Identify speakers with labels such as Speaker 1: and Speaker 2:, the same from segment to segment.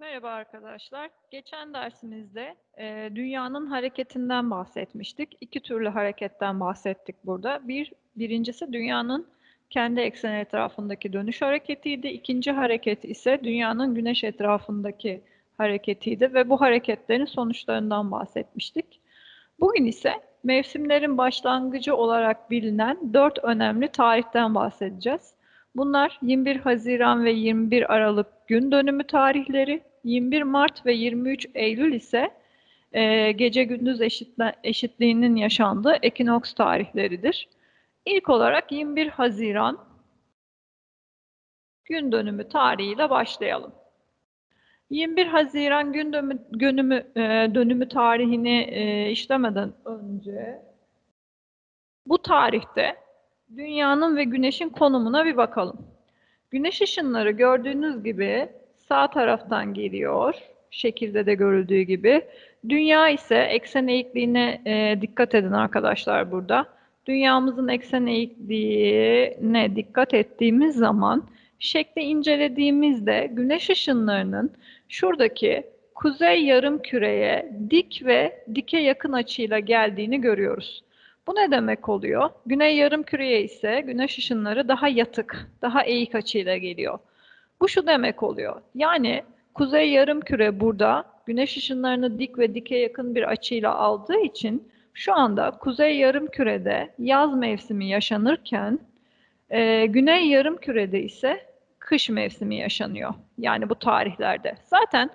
Speaker 1: Merhaba arkadaşlar. Geçen dersimizde e, dünyanın hareketinden bahsetmiştik. İki türlü hareketten bahsettik burada. Bir, birincisi dünyanın kendi ekseni etrafındaki dönüş hareketiydi. İkinci hareket ise dünyanın güneş etrafındaki hareketiydi ve bu hareketlerin sonuçlarından bahsetmiştik. Bugün ise mevsimlerin başlangıcı olarak bilinen dört önemli tarihten bahsedeceğiz. Bunlar 21 Haziran ve 21 Aralık gün dönümü tarihleri, 21 Mart ve 23 Eylül ise e, gece gündüz eşitle, eşitliğinin yaşandığı ekinoks tarihleridir. İlk olarak 21 Haziran gün dönümü tarihiyle başlayalım. 21 Haziran gün dönümü, dönümü, e, dönümü tarihini e, işlemeden önce bu tarihte Dünyanın ve Güneş'in konumuna bir bakalım. Güneş ışınları gördüğünüz gibi sağ taraftan geliyor. Şekilde de görüldüğü gibi. Dünya ise eksen eğikliğine e, dikkat edin arkadaşlar burada. Dünyamızın eksen eğikliğine dikkat ettiğimiz zaman şekli incelediğimizde güneş ışınlarının şuradaki kuzey yarım küreye dik ve dike yakın açıyla geldiğini görüyoruz. Bu ne demek oluyor? Güney yarım küreye ise güneş ışınları daha yatık, daha eğik açıyla geliyor. Bu şu demek oluyor. Yani kuzey yarım küre burada güneş ışınlarını dik ve dike yakın bir açıyla aldığı için şu anda kuzey yarım kürede yaz mevsimi yaşanırken e, güney yarım kürede ise kış mevsimi yaşanıyor. Yani bu tarihlerde. Zaten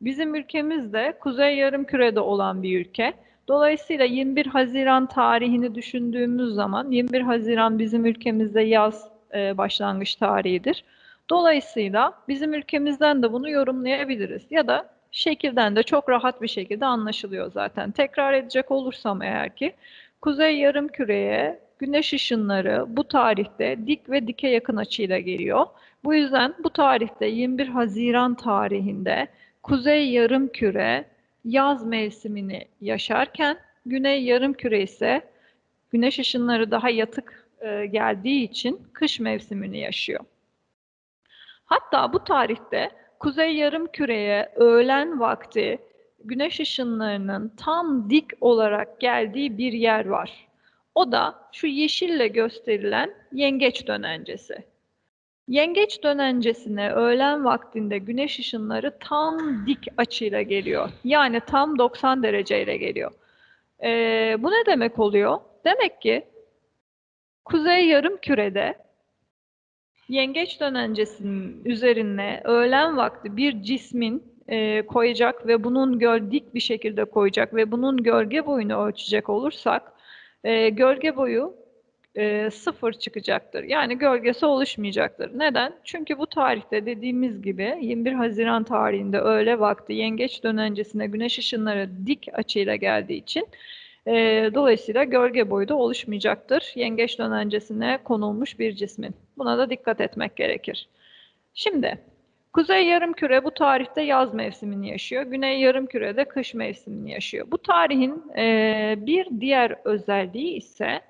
Speaker 1: bizim ülkemiz de kuzey yarım kürede olan bir ülke. Dolayısıyla 21 Haziran tarihini düşündüğümüz zaman 21 Haziran bizim ülkemizde yaz e, başlangıç tarihidir. Dolayısıyla bizim ülkemizden de bunu yorumlayabiliriz ya da şekilden de çok rahat bir şekilde anlaşılıyor zaten. Tekrar edecek olursam eğer ki kuzey yarım küreye güneş ışınları bu tarihte dik ve dike yakın açıyla geliyor. Bu yüzden bu tarihte 21 Haziran tarihinde kuzey yarım küre yaz mevsimini yaşarken güney yarım küre ise güneş ışınları daha yatık e, geldiği için kış mevsimini yaşıyor. Hatta bu tarihte kuzey yarım küreye öğlen vakti güneş ışınlarının tam dik olarak geldiği bir yer var. O da şu yeşille gösterilen yengeç dönencesi. Yengeç dönencesine öğlen vaktinde güneş ışınları tam dik açıyla geliyor. Yani tam 90 dereceyle geliyor. Ee, bu ne demek oluyor? Demek ki kuzey yarım kürede yengeç dönencesinin üzerine öğlen vakti bir cismin e, koyacak ve bunun göl dik bir şekilde koyacak ve bunun gölge boyunu ölçecek olursak e, gölge boyu e, sıfır çıkacaktır. Yani gölgesi oluşmayacaktır. Neden? Çünkü bu tarihte dediğimiz gibi 21 Haziran tarihinde öğle vakti yengeç dönencesine güneş ışınları dik açıyla geldiği için e, dolayısıyla gölge boyu da oluşmayacaktır. Yengeç dönencesine konulmuş bir cismin. Buna da dikkat etmek gerekir. Şimdi Kuzey yarımküre bu tarihte yaz mevsimini yaşıyor. Güney yarımküre de kış mevsimini yaşıyor. Bu tarihin e, bir diğer özelliği ise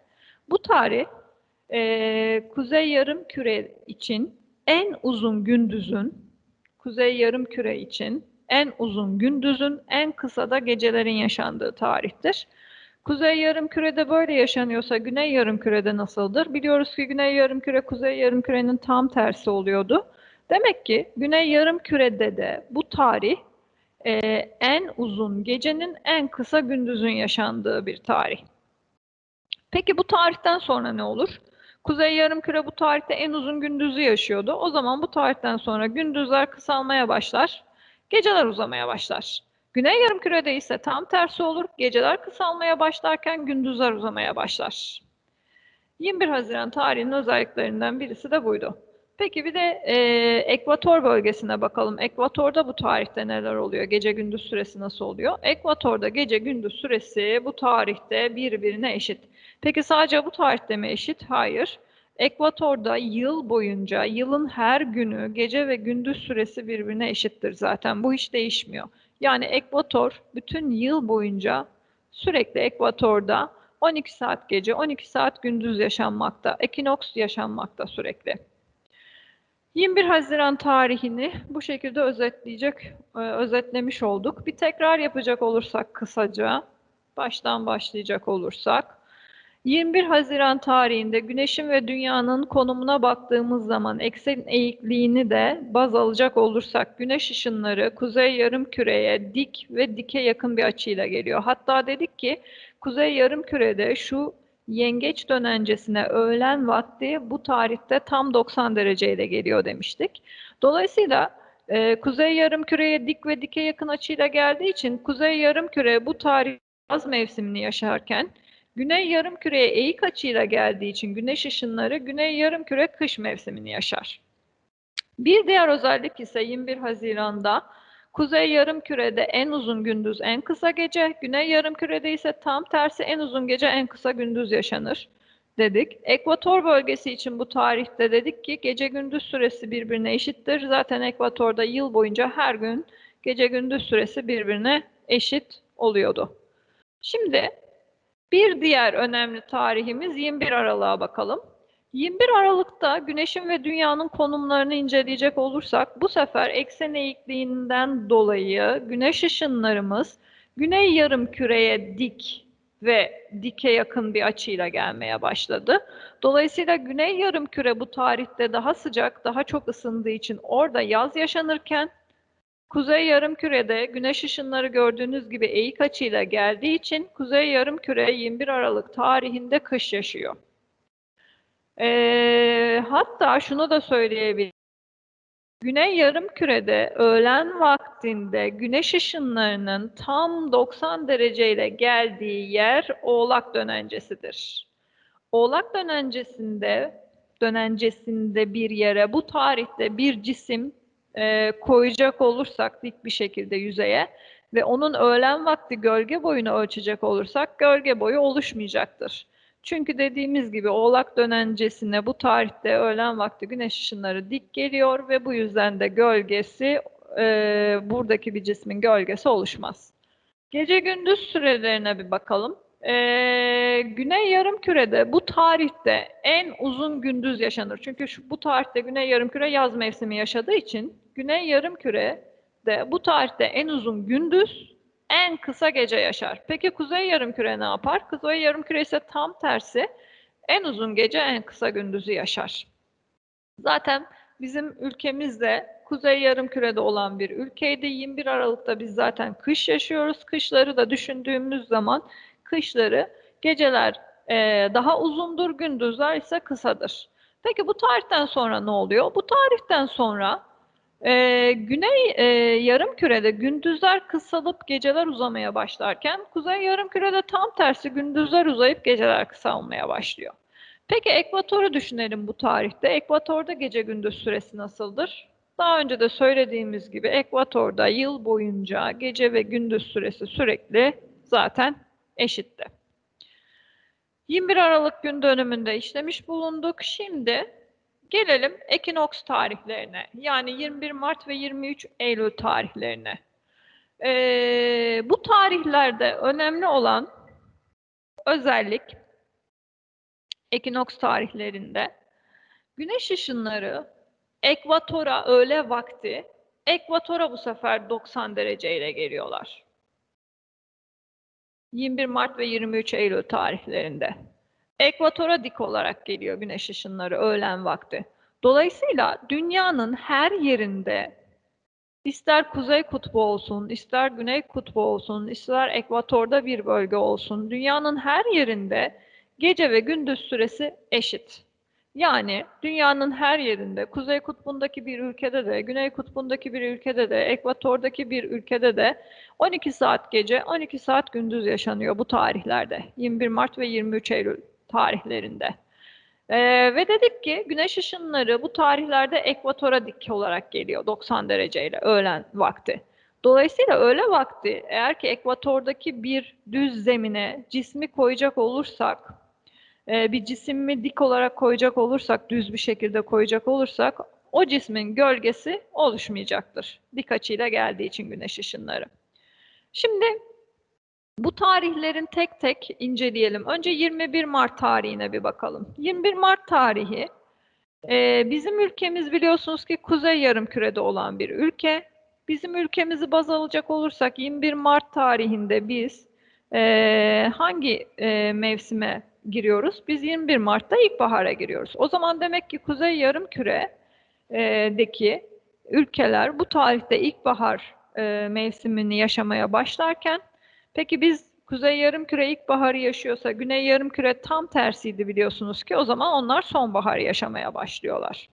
Speaker 1: bu tarih e, Kuzey Yarım Küre için en uzun gündüzün, Kuzey Yarım Küre için en uzun gündüzün, en kısa da gecelerin yaşandığı tarihtir. Kuzey yarım kürede böyle yaşanıyorsa güney yarım kürede nasıldır? Biliyoruz ki güney yarım küre kuzey yarım kürenin tam tersi oluyordu. Demek ki güney yarım kürede de bu tarih e, en uzun gecenin en kısa gündüzün yaşandığı bir tarih. Peki bu tarihten sonra ne olur? Kuzey Yarımküre bu tarihte en uzun gündüzü yaşıyordu. O zaman bu tarihten sonra gündüzler kısalmaya başlar, geceler uzamaya başlar. Güney Yarımküre'de ise tam tersi olur. Geceler kısalmaya başlarken gündüzler uzamaya başlar. 21 Haziran tarihinin özelliklerinden birisi de buydu. Peki bir de e, ekvator bölgesine bakalım. Ekvatorda bu tarihte neler oluyor? Gece gündüz süresi nasıl oluyor? Ekvatorda gece gündüz süresi bu tarihte birbirine eşit. Peki sadece bu tarihte mi eşit? Hayır. Ekvatorda yıl boyunca, yılın her günü gece ve gündüz süresi birbirine eşittir zaten. Bu hiç değişmiyor. Yani ekvator bütün yıl boyunca sürekli ekvatorda 12 saat gece, 12 saat gündüz yaşanmakta. Ekinoks yaşanmakta sürekli. 21 Haziran tarihini bu şekilde özetleyecek, e, özetlemiş olduk. Bir tekrar yapacak olursak kısaca, baştan başlayacak olursak. 21 Haziran tarihinde Güneş'in ve Dünya'nın konumuna baktığımız zaman eksen eğikliğini de baz alacak olursak Güneş ışınları kuzey yarım küreye dik ve dike yakın bir açıyla geliyor. Hatta dedik ki kuzey yarım kürede şu yengeç dönencesine öğlen vakti bu tarihte tam 90 dereceyle geliyor demiştik. Dolayısıyla e, kuzey yarım küreye dik ve dike yakın açıyla geldiği için kuzey yarım küre bu tarih yaz mevsimini yaşarken Güney yarımküreye eğik açıyla geldiği için güneş ışınları güney yarımküre kış mevsimini yaşar. Bir diğer özellik ise 21 Haziran'da kuzey yarımkürede en uzun gündüz en kısa gece, güney yarımkürede ise tam tersi en uzun gece en kısa gündüz yaşanır dedik. Ekvator bölgesi için bu tarihte dedik ki gece gündüz süresi birbirine eşittir. Zaten ekvatorda yıl boyunca her gün gece gündüz süresi birbirine eşit oluyordu. Şimdi bir diğer önemli tarihimiz 21 Aralık'a bakalım. 21 Aralık'ta Güneş'in ve Dünya'nın konumlarını inceleyecek olursak bu sefer eksen eğikliğinden dolayı Güneş ışınlarımız Güney yarım küreye dik ve dike yakın bir açıyla gelmeye başladı. Dolayısıyla Güney yarım küre bu tarihte daha sıcak, daha çok ısındığı için orada yaz yaşanırken Kuzey yarımkürede güneş ışınları gördüğünüz gibi eğik açıyla geldiği için Kuzey yarımküre 21 Aralık tarihinde kış yaşıyor. Ee, hatta şunu da söyleyebilirim. Güney yarımkürede öğlen vaktinde güneş ışınlarının tam 90 dereceyle geldiği yer Oğlak dönencesidir. Oğlak dönencesinde dönencesinde bir yere bu tarihte bir cisim e, koyacak olursak dik bir şekilde yüzeye ve onun öğlen vakti gölge boyunu ölçecek olursak gölge boyu oluşmayacaktır. Çünkü dediğimiz gibi oğlak dönencesine bu tarihte öğlen vakti güneş ışınları dik geliyor ve bu yüzden de gölgesi e, buradaki bir cismin gölgesi oluşmaz. Gece gündüz sürelerine bir bakalım. Ee, Güney Yarımküre'de bu tarihte en uzun gündüz yaşanır. Çünkü şu, bu tarihte Güney Yarımküre yaz mevsimi yaşadığı için Güney Yarımküre'de bu tarihte en uzun gündüz, en kısa gece yaşar. Peki Kuzey Yarımküre ne yapar? Kuzey Yarımküre ise tam tersi. En uzun gece, en kısa gündüzü yaşar. Zaten bizim ülkemizde Kuzey Yarımküre'de olan bir ülkeydi. 21 Aralık'ta biz zaten kış yaşıyoruz. Kışları da düşündüğümüz zaman kışları geceler e, daha uzundur, gündüzler ise kısadır. Peki bu tarihten sonra ne oluyor? Bu tarihten sonra e, güney e, yarım kürede gündüzler kısalıp geceler uzamaya başlarken kuzey yarım kürede tam tersi gündüzler uzayıp geceler kısalmaya başlıyor. Peki ekvatoru düşünelim bu tarihte. Ekvatorda gece gündüz süresi nasıldır? Daha önce de söylediğimiz gibi ekvatorda yıl boyunca gece ve gündüz süresi sürekli zaten eşitti. 21 Aralık gün dönümünde işlemiş bulunduk. Şimdi gelelim ekinoks tarihlerine. Yani 21 Mart ve 23 Eylül tarihlerine. Ee, bu tarihlerde önemli olan özellik ekinoks tarihlerinde güneş ışınları ekvatora öğle vakti ekvatora bu sefer 90 dereceyle geliyorlar. 21 Mart ve 23 Eylül tarihlerinde. Ekvatora dik olarak geliyor güneş ışınları öğlen vakti. Dolayısıyla dünyanın her yerinde ister kuzey kutbu olsun, ister güney kutbu olsun, ister ekvatorda bir bölge olsun, dünyanın her yerinde gece ve gündüz süresi eşit. Yani dünyanın her yerinde, Kuzey Kutbu'ndaki bir ülkede de, Güney Kutbu'ndaki bir ülkede de, Ekvator'daki bir ülkede de 12 saat gece, 12 saat gündüz yaşanıyor bu tarihlerde. 21 Mart ve 23 Eylül tarihlerinde. Ee, ve dedik ki güneş ışınları bu tarihlerde ekvatora dik olarak geliyor 90 dereceyle öğlen vakti. Dolayısıyla öğle vakti eğer ki ekvatordaki bir düz zemine cismi koyacak olursak e, bir cismi dik olarak koyacak olursak, düz bir şekilde koyacak olursak o cismin gölgesi oluşmayacaktır. Dik açıyla geldiği için güneş ışınları. Şimdi bu tarihlerin tek tek inceleyelim. Önce 21 Mart tarihine bir bakalım. 21 Mart tarihi Ee, bizim ülkemiz biliyorsunuz ki kuzey yarımkürede olan bir ülke. Bizim ülkemizi baz alacak olursak 21 Mart tarihinde biz e, hangi e, mevsime giriyoruz? Biz 21 Mart'ta ilkbahara giriyoruz. O zaman demek ki kuzey yarımküredeki ülkeler bu tarihte ilkbahar e, mevsimini yaşamaya başlarken peki biz kuzey yarımküre ilkbaharı yaşıyorsa güney yarımküre tam tersiydi biliyorsunuz ki o zaman onlar sonbaharı yaşamaya başlıyorlar.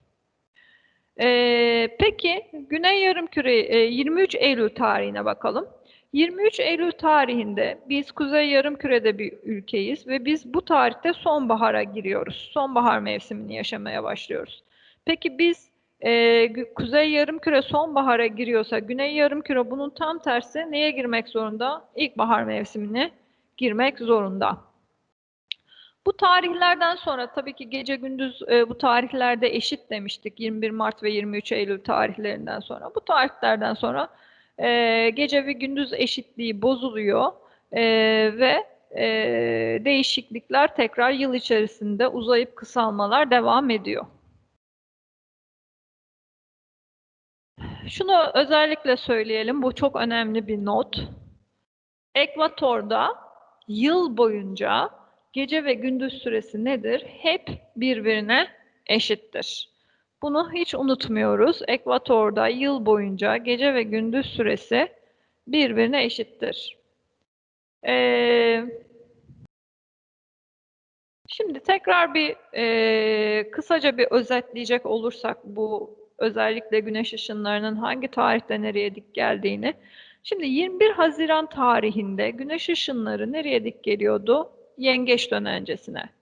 Speaker 1: Ee, peki Güney Yarımküre e, 23 Eylül tarihine bakalım. 23 Eylül tarihinde biz Kuzey Yarımküre'de bir ülkeyiz ve biz bu tarihte sonbahara giriyoruz. Sonbahar mevsimini yaşamaya başlıyoruz. Peki biz e, Kuzey Yarımküre sonbahara giriyorsa Güney Yarımküre bunun tam tersi neye girmek zorunda? İlkbahar mevsimine girmek zorunda. Bu tarihlerden sonra tabii ki gece gündüz e, bu tarihlerde eşit demiştik 21 Mart ve 23 Eylül tarihlerinden sonra. Bu tarihlerden sonra e, gece ve gündüz eşitliği bozuluyor e, ve e, değişiklikler tekrar yıl içerisinde uzayıp kısalmalar devam ediyor. Şunu özellikle söyleyelim, bu çok önemli bir not. Ekvatorda yıl boyunca gece ve gündüz süresi nedir? Hep birbirine eşittir. Bunu hiç unutmuyoruz. Ekvatorda yıl boyunca gece ve gündüz süresi birbirine eşittir. Ee, şimdi tekrar bir e, kısaca bir özetleyecek olursak bu özellikle güneş ışınlarının hangi tarihte nereye dik geldiğini. Şimdi 21 Haziran tarihinde güneş ışınları nereye dik geliyordu? Yengeç dönencesine.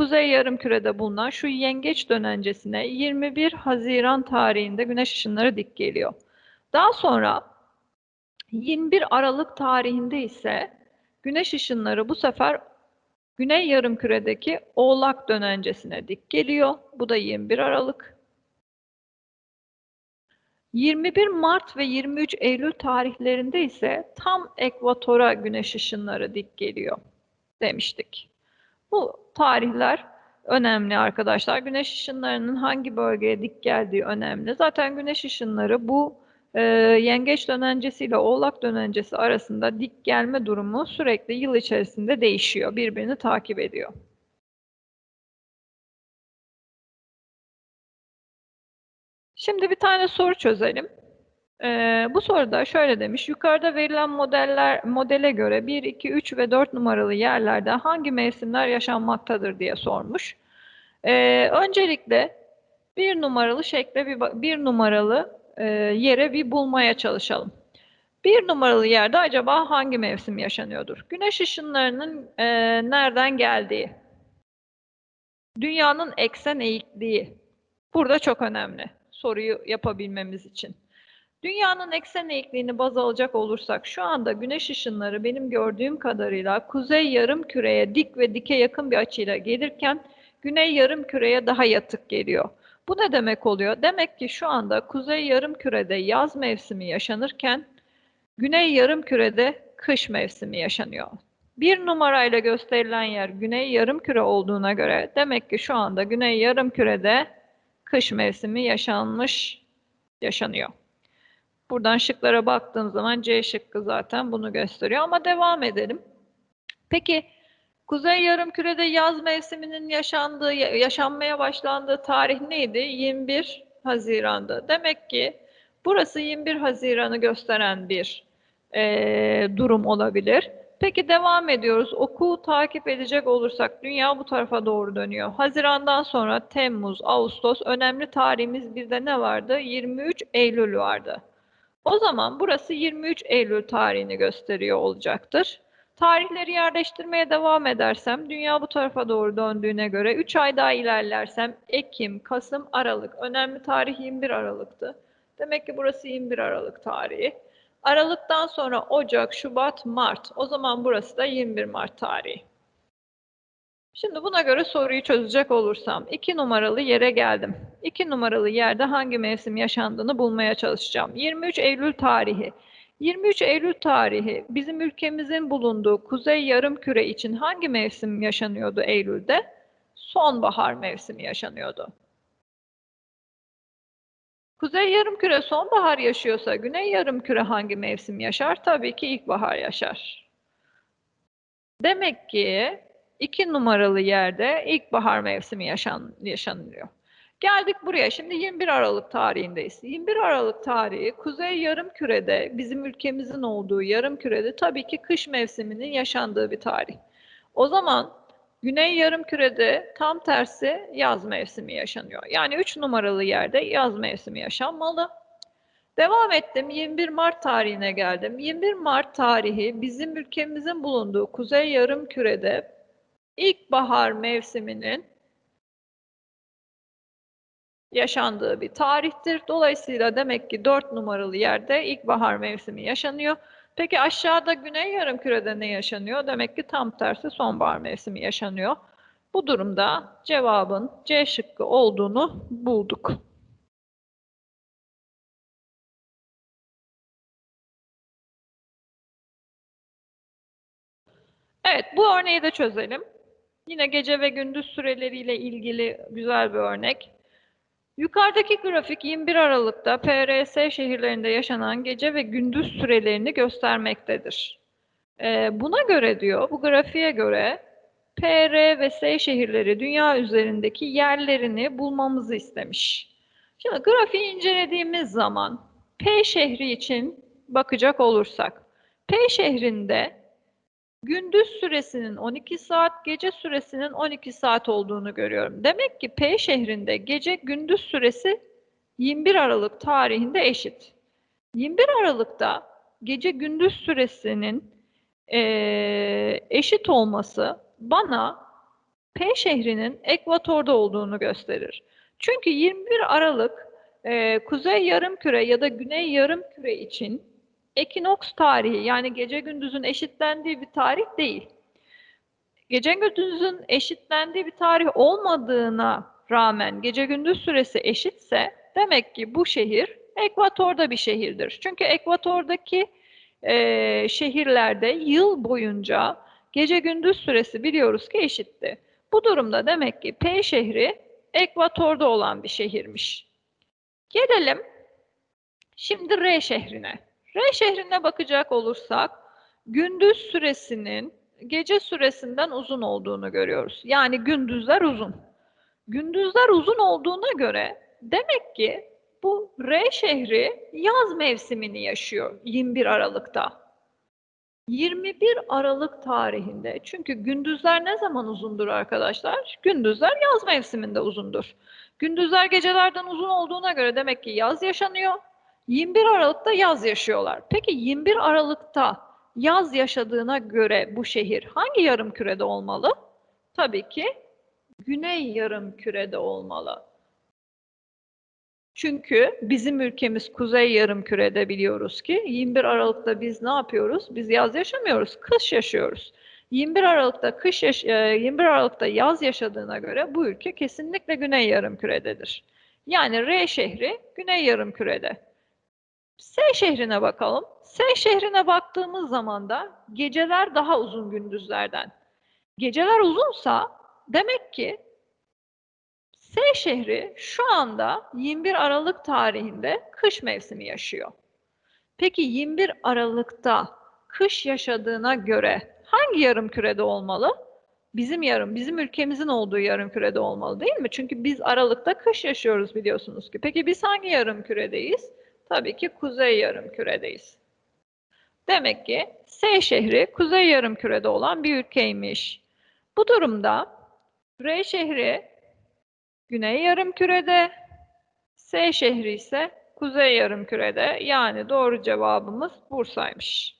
Speaker 1: Kuzey Yarımküre'de bulunan şu yengeç dönencesine 21 Haziran tarihinde güneş ışınları dik geliyor. Daha sonra 21 Aralık tarihinde ise güneş ışınları bu sefer Güney Yarımküre'deki Oğlak dönencesine dik geliyor. Bu da 21 Aralık. 21 Mart ve 23 Eylül tarihlerinde ise tam ekvatora güneş ışınları dik geliyor demiştik. Bu tarihler önemli arkadaşlar. Güneş ışınlarının hangi bölgeye dik geldiği önemli. Zaten güneş ışınları bu e, yengeç dönencesi ile oğlak dönencesi arasında dik gelme durumu sürekli yıl içerisinde değişiyor. Birbirini takip ediyor. Şimdi bir tane soru çözelim. Ee, bu soruda şöyle demiş. Yukarıda verilen modeller modele göre 1, 2, 3 ve 4 numaralı yerlerde hangi mevsimler yaşanmaktadır diye sormuş. Ee, öncelikle bir numaralı şekle bir, bir numaralı e, yere bir bulmaya çalışalım. Bir numaralı yerde acaba hangi mevsim yaşanıyordur? Güneş ışınlarının e, nereden geldiği, dünyanın eksen eğikliği burada çok önemli soruyu yapabilmemiz için. Dünyanın eksen eğikliğini baz alacak olursak şu anda güneş ışınları benim gördüğüm kadarıyla kuzey yarım küreye dik ve dike yakın bir açıyla gelirken güney yarım küreye daha yatık geliyor. Bu ne demek oluyor? Demek ki şu anda kuzey yarım kürede yaz mevsimi yaşanırken güney yarım kürede kış mevsimi yaşanıyor. Bir numarayla gösterilen yer güney yarım küre olduğuna göre demek ki şu anda güney yarım kürede kış mevsimi yaşanmış, yaşanıyor. Buradan şıklara baktığım zaman C şıkkı zaten bunu gösteriyor ama devam edelim. Peki Kuzey Yarımküre'de yaz mevsiminin yaşandığı, yaşanmaya başlandığı tarih neydi? 21 Haziran'da. Demek ki burası 21 Haziran'ı gösteren bir e, durum olabilir. Peki devam ediyoruz. Oku takip edecek olursak dünya bu tarafa doğru dönüyor. Haziran'dan sonra Temmuz, Ağustos önemli tarihimiz bizde ne vardı? 23 Eylül vardı. O zaman burası 23 Eylül tarihini gösteriyor olacaktır. Tarihleri yerleştirmeye devam edersem dünya bu tarafa doğru döndüğüne göre 3 ay daha ilerlersem Ekim, Kasım, Aralık. Önemli tarih 21 Aralık'tı. Demek ki burası 21 Aralık tarihi. Aralıktan sonra Ocak, Şubat, Mart. O zaman burası da 21 Mart tarihi. Şimdi buna göre soruyu çözecek olursam 2 numaralı yere geldim. 2 numaralı yerde hangi mevsim yaşandığını bulmaya çalışacağım. 23 Eylül tarihi. 23 Eylül tarihi bizim ülkemizin bulunduğu kuzey yarımküre için hangi mevsim yaşanıyordu Eylül'de? Sonbahar mevsimi yaşanıyordu. Kuzey yarımküre sonbahar yaşıyorsa güney yarımküre hangi mevsim yaşar? Tabii ki ilkbahar yaşar. Demek ki iki numaralı yerde ilkbahar mevsimi yaşan, yaşanılıyor. Geldik buraya. Şimdi 21 Aralık tarihindeyiz. 21 Aralık tarihi Kuzey Yarımküre'de, bizim ülkemizin olduğu Yarımküre'de tabii ki kış mevsiminin yaşandığı bir tarih. O zaman Güney Yarımküre'de tam tersi yaz mevsimi yaşanıyor. Yani 3 numaralı yerde yaz mevsimi yaşanmalı. Devam ettim. 21 Mart tarihine geldim. 21 Mart tarihi bizim ülkemizin bulunduğu Kuzey Yarımküre'de ilkbahar mevsiminin yaşandığı bir tarihtir. Dolayısıyla demek ki 4 numaralı yerde ilkbahar mevsimi yaşanıyor. Peki aşağıda güney yarımkürede ne yaşanıyor? Demek ki tam tersi sonbahar mevsimi yaşanıyor. Bu durumda cevabın C şıkkı olduğunu bulduk. Evet, bu örneği de çözelim. Yine gece ve gündüz süreleriyle ilgili güzel bir örnek. Yukarıdaki grafik 21 Aralık'ta PRS şehirlerinde yaşanan gece ve gündüz sürelerini göstermektedir. Ee, buna göre diyor, bu grafiğe göre PR ve S şehirleri dünya üzerindeki yerlerini bulmamızı istemiş. Şimdi grafiği incelediğimiz zaman P şehri için bakacak olursak, P şehrinde gündüz süresinin 12 saat, gece süresinin 12 saat olduğunu görüyorum. Demek ki P şehrinde gece gündüz süresi 21 Aralık tarihinde eşit. 21 Aralık'ta gece gündüz süresinin e, eşit olması bana P şehrinin ekvatorda olduğunu gösterir. Çünkü 21 Aralık e, kuzey yarımküre ya da güney yarımküre için ekinoks tarihi yani gece gündüzün eşitlendiği bir tarih değil. Gece gündüzün eşitlendiği bir tarih olmadığına rağmen gece gündüz süresi eşitse demek ki bu şehir ekvatorda bir şehirdir. Çünkü ekvatordaki e, şehirlerde yıl boyunca gece gündüz süresi biliyoruz ki eşitti. Bu durumda demek ki P şehri ekvatorda olan bir şehirmiş. Gelelim şimdi R şehrine. R şehrine bakacak olursak gündüz süresinin gece süresinden uzun olduğunu görüyoruz. Yani gündüzler uzun. Gündüzler uzun olduğuna göre demek ki bu R şehri yaz mevsimini yaşıyor 21 Aralık'ta. 21 Aralık tarihinde çünkü gündüzler ne zaman uzundur arkadaşlar? Gündüzler yaz mevsiminde uzundur. Gündüzler gecelerden uzun olduğuna göre demek ki yaz yaşanıyor. 21 Aralık'ta yaz yaşıyorlar. Peki 21 Aralık'ta yaz yaşadığına göre bu şehir hangi yarım kürede olmalı? Tabii ki güney yarım kürede olmalı. Çünkü bizim ülkemiz kuzey yarım kürede biliyoruz ki 21 Aralık'ta biz ne yapıyoruz? Biz yaz yaşamıyoruz, kış yaşıyoruz. 21 Aralık'ta kış yaş 21 e, Aralık'ta yaz yaşadığına göre bu ülke kesinlikle güney yarım kürededir. Yani R şehri güney yarım kürede. S şehrine bakalım. S şehrine baktığımız zaman da geceler daha uzun gündüzlerden. Geceler uzunsa demek ki S şehri şu anda 21 Aralık tarihinde kış mevsimi yaşıyor. Peki 21 Aralık'ta kış yaşadığına göre hangi yarım kürede olmalı? Bizim yarım, bizim ülkemizin olduğu yarım kürede olmalı değil mi? Çünkü biz Aralık'ta kış yaşıyoruz biliyorsunuz ki. Peki biz hangi yarım küredeyiz? Tabii ki kuzey yarım küredeyiz. Demek ki S şehri kuzey yarım kürede olan bir ülkeymiş. Bu durumda R şehri güney yarım kürede, S şehri ise kuzey yarım kürede. Yani doğru cevabımız Bursa'ymış.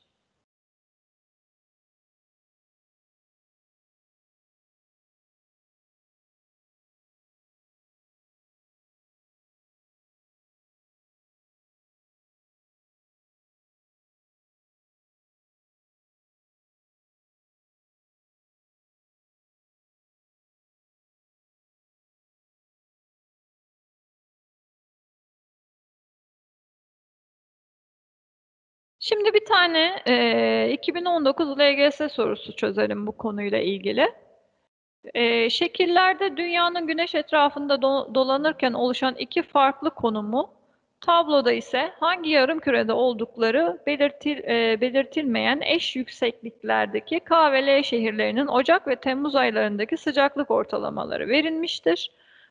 Speaker 1: Şimdi bir tane e, 2019 LGS sorusu çözelim bu konuyla ilgili. E, şekillerde dünyanın güneş etrafında do dolanırken oluşan iki farklı konumu Tabloda ise hangi yarım kürede oldukları belirtil, e, belirtilmeyen eş yüksekliklerdeki K ve L şehirlerinin Ocak ve Temmuz aylarındaki sıcaklık ortalamaları verilmiştir.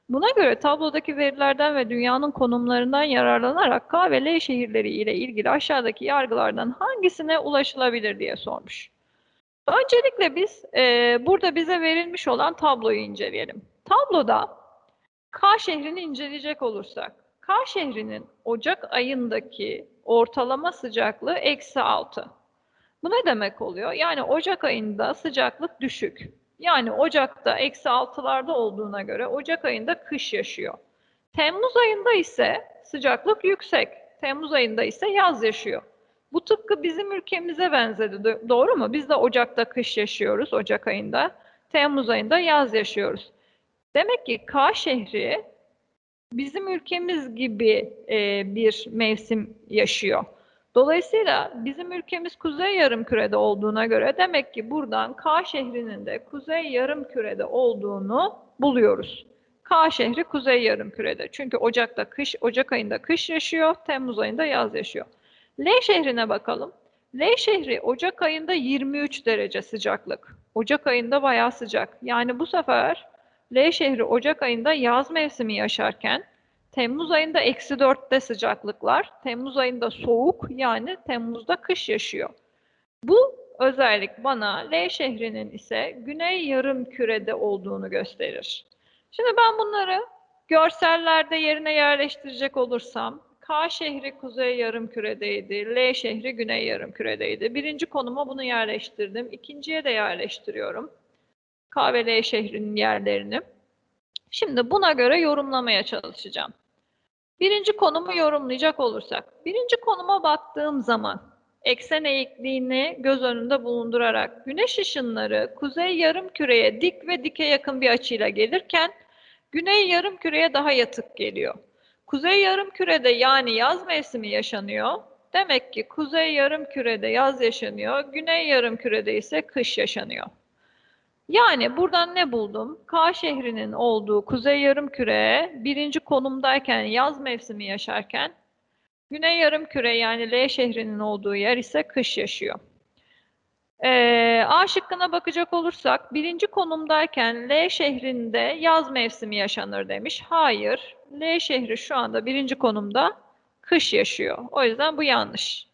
Speaker 1: Buna göre tablodaki verilerden ve dünyanın konumlarından yararlanarak K ve L şehirleri ile ilgili aşağıdaki yargılardan hangisine ulaşılabilir diye sormuş. Öncelikle biz e, burada bize verilmiş olan tabloyu inceleyelim. Tabloda K şehrini inceleyecek olursak, K şehrinin Ocak ayındaki ortalama sıcaklığı eksi 6. Bu ne demek oluyor? Yani Ocak ayında sıcaklık düşük. Yani Ocak'ta eksi 6'larda olduğuna göre Ocak ayında kış yaşıyor. Temmuz ayında ise sıcaklık yüksek. Temmuz ayında ise yaz yaşıyor. Bu tıpkı bizim ülkemize benzedi. Doğru mu? Biz de Ocak'ta kış yaşıyoruz, Ocak ayında. Temmuz ayında yaz yaşıyoruz. Demek ki K şehri bizim ülkemiz gibi e, bir mevsim yaşıyor. Dolayısıyla bizim ülkemiz kuzey yarım kürede olduğuna göre demek ki buradan K şehrinin de kuzey yarım kürede olduğunu buluyoruz. K şehri kuzey yarım kürede. Çünkü Ocak'ta kış, Ocak ayında kış yaşıyor, Temmuz ayında yaz yaşıyor. L şehrine bakalım. L şehri Ocak ayında 23 derece sıcaklık. Ocak ayında bayağı sıcak. Yani bu sefer L şehri Ocak ayında yaz mevsimi yaşarken Temmuz ayında eksi 4'te sıcaklıklar. Temmuz ayında soğuk yani Temmuz'da kış yaşıyor. Bu özellik bana L şehrinin ise güney yarım kürede olduğunu gösterir. Şimdi ben bunları görsellerde yerine yerleştirecek olursam K şehri kuzey yarım küredeydi, L şehri güney yarım küredeydi. Birinci konuma bunu yerleştirdim. İkinciye de yerleştiriyorum. K ve L şehrinin yerlerini. Şimdi buna göre yorumlamaya çalışacağım. Birinci konumu yorumlayacak olursak, birinci konuma baktığım zaman eksen eğikliğini göz önünde bulundurarak güneş ışınları kuzey yarım küreye dik ve dike yakın bir açıyla gelirken güney yarım küreye daha yatık geliyor. Kuzey yarım kürede yani yaz mevsimi yaşanıyor. Demek ki kuzey yarım kürede yaz yaşanıyor, güney yarım kürede ise kış yaşanıyor. Yani buradan ne buldum? K şehrinin olduğu kuzey yarımküre birinci konumdayken yaz mevsimi yaşarken güney yarımküre yani L şehrinin olduğu yer ise kış yaşıyor. Ee, A şıkkına bakacak olursak birinci konumdayken L şehrinde yaz mevsimi yaşanır demiş. Hayır. L şehri şu anda birinci konumda kış yaşıyor. O yüzden bu yanlış.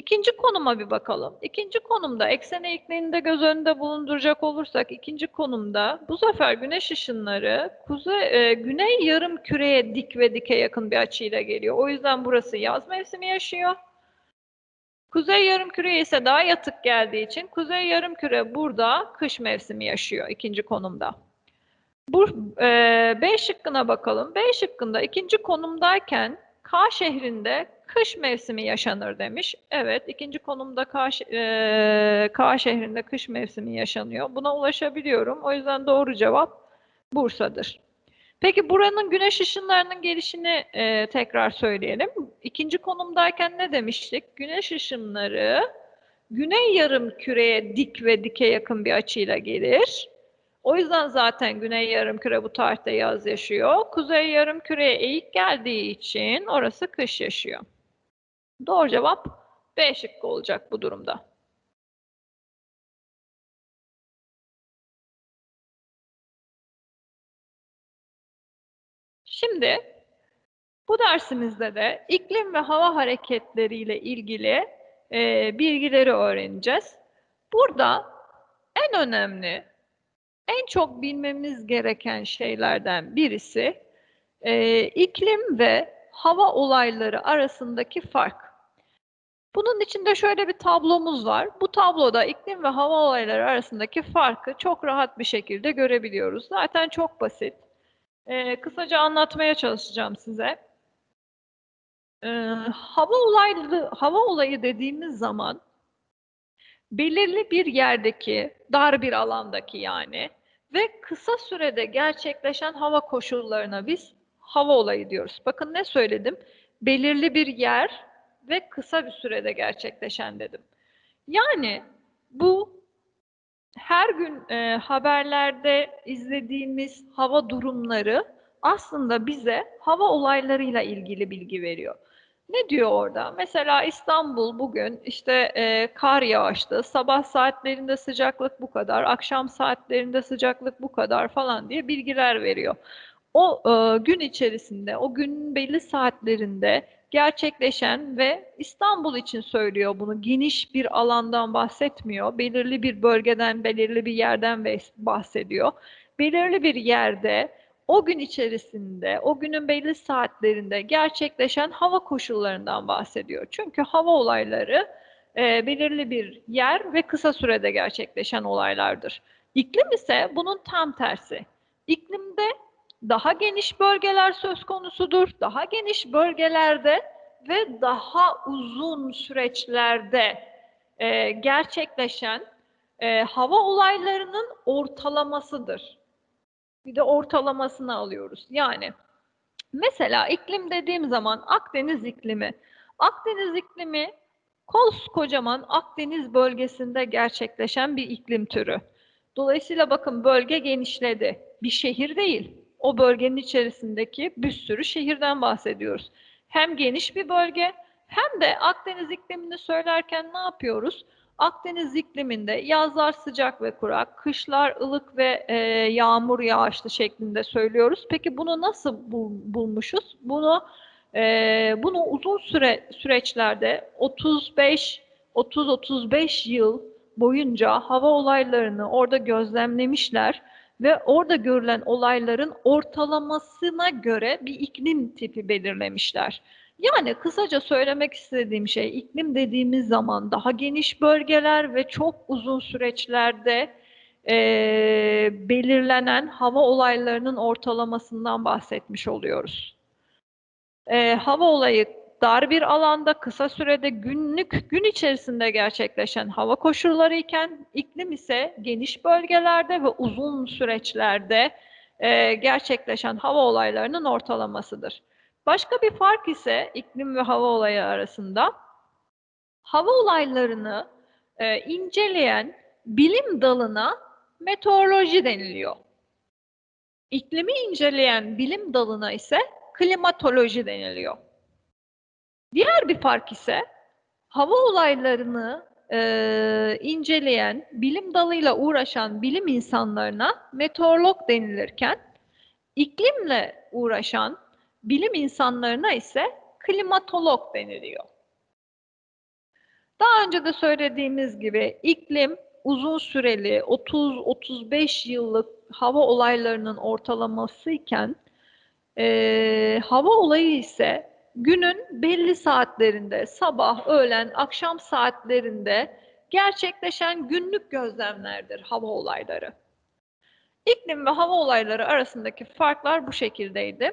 Speaker 1: İkinci konuma bir bakalım. İkinci konumda eksen eğikliğini göz önünde bulunduracak olursak ikinci konumda bu sefer güneş ışınları kuzey, e, güney yarım küreye dik ve dike yakın bir açıyla geliyor. O yüzden burası yaz mevsimi yaşıyor. Kuzey yarım küreye ise daha yatık geldiği için kuzey yarım küre burada kış mevsimi yaşıyor ikinci konumda. Bu e, B şıkkına bakalım. B şıkkında ikinci konumdayken K şehrinde kış mevsimi yaşanır demiş. Evet, ikinci konumda K, e, şehrinde kış mevsimi yaşanıyor. Buna ulaşabiliyorum. O yüzden doğru cevap Bursa'dır. Peki buranın güneş ışınlarının gelişini e, tekrar söyleyelim. İkinci konumdayken ne demiştik? Güneş ışınları güney yarım küreye dik ve dike yakın bir açıyla gelir. O yüzden zaten güney yarımküre bu tarihte yaz yaşıyor. Kuzey yarımküreye eğik geldiği için orası kış yaşıyor. Doğru cevap B şıkkı olacak bu durumda. Şimdi bu dersimizde de iklim ve hava hareketleriyle ilgili e, bilgileri öğreneceğiz. Burada en önemli en çok bilmemiz gereken şeylerden birisi e, iklim ve hava olayları arasındaki fark. Bunun içinde şöyle bir tablomuz var. Bu tabloda iklim ve hava olayları arasındaki farkı çok rahat bir şekilde görebiliyoruz. Zaten çok basit. Ee, kısaca anlatmaya çalışacağım size. Ee, hava olaylı hava olayı dediğimiz zaman belirli bir yerdeki, dar bir alandaki yani ve kısa sürede gerçekleşen hava koşullarına biz hava olayı diyoruz. Bakın ne söyledim? Belirli bir yer ve kısa bir sürede gerçekleşen dedim. Yani bu her gün e, haberlerde izlediğimiz hava durumları aslında bize hava olaylarıyla ilgili bilgi veriyor. Ne diyor orada? Mesela İstanbul bugün işte e, kar yağıştı, sabah saatlerinde sıcaklık bu kadar, akşam saatlerinde sıcaklık bu kadar falan diye bilgiler veriyor. O e, gün içerisinde, o günün belli saatlerinde gerçekleşen ve İstanbul için söylüyor bunu. Geniş bir alandan bahsetmiyor. Belirli bir bölgeden, belirli bir yerden bahsediyor. Belirli bir yerde o gün içerisinde, o günün belli saatlerinde gerçekleşen hava koşullarından bahsediyor. Çünkü hava olayları e, belirli bir yer ve kısa sürede gerçekleşen olaylardır. İklim ise bunun tam tersi. İklimde daha geniş bölgeler söz konusudur. Daha geniş bölgelerde ve daha uzun süreçlerde e, gerçekleşen e, hava olaylarının ortalamasıdır. Bir de ortalamasını alıyoruz. Yani mesela iklim dediğim zaman Akdeniz iklimi. Akdeniz iklimi koskocaman Akdeniz bölgesinde gerçekleşen bir iklim türü. Dolayısıyla bakın bölge genişledi. Bir şehir değil. O bölgenin içerisindeki bir sürü şehirden bahsediyoruz. Hem geniş bir bölge hem de Akdeniz iklimini söylerken ne yapıyoruz? Akdeniz ikliminde yazlar sıcak ve kurak, kışlar ılık ve e, yağmur yağışlı şeklinde söylüyoruz. Peki bunu nasıl bul, bulmuşuz? Bunu e, bunu uzun süre süreçlerde 35 30-35 yıl boyunca hava olaylarını orada gözlemlemişler ve orada görülen olayların ortalamasına göre bir iklim tipi belirlemişler. Yani kısaca söylemek istediğim şey iklim dediğimiz zaman daha geniş bölgeler ve çok uzun süreçlerde e, belirlenen hava olaylarının ortalamasından bahsetmiş oluyoruz. E, hava olayı dar bir alanda kısa sürede günlük gün içerisinde gerçekleşen hava koşulları iken iklim ise geniş bölgelerde ve uzun süreçlerde e, gerçekleşen hava olaylarının ortalamasıdır. Başka bir fark ise iklim ve hava olayı arasında hava olaylarını e, inceleyen bilim dalına meteoroloji deniliyor. İklimi inceleyen bilim dalına ise klimatoloji deniliyor. Diğer bir fark ise hava olaylarını e, inceleyen, bilim dalıyla uğraşan bilim insanlarına meteorolog denilirken iklimle uğraşan bilim insanlarına ise klimatolog deniliyor. Daha önce de söylediğimiz gibi iklim uzun süreli 30-35 yıllık hava olaylarının ortalaması iken e, hava olayı ise günün belli saatlerinde, sabah, öğlen, akşam saatlerinde gerçekleşen günlük gözlemlerdir hava olayları. İklim ve hava olayları arasındaki farklar bu şekildeydi.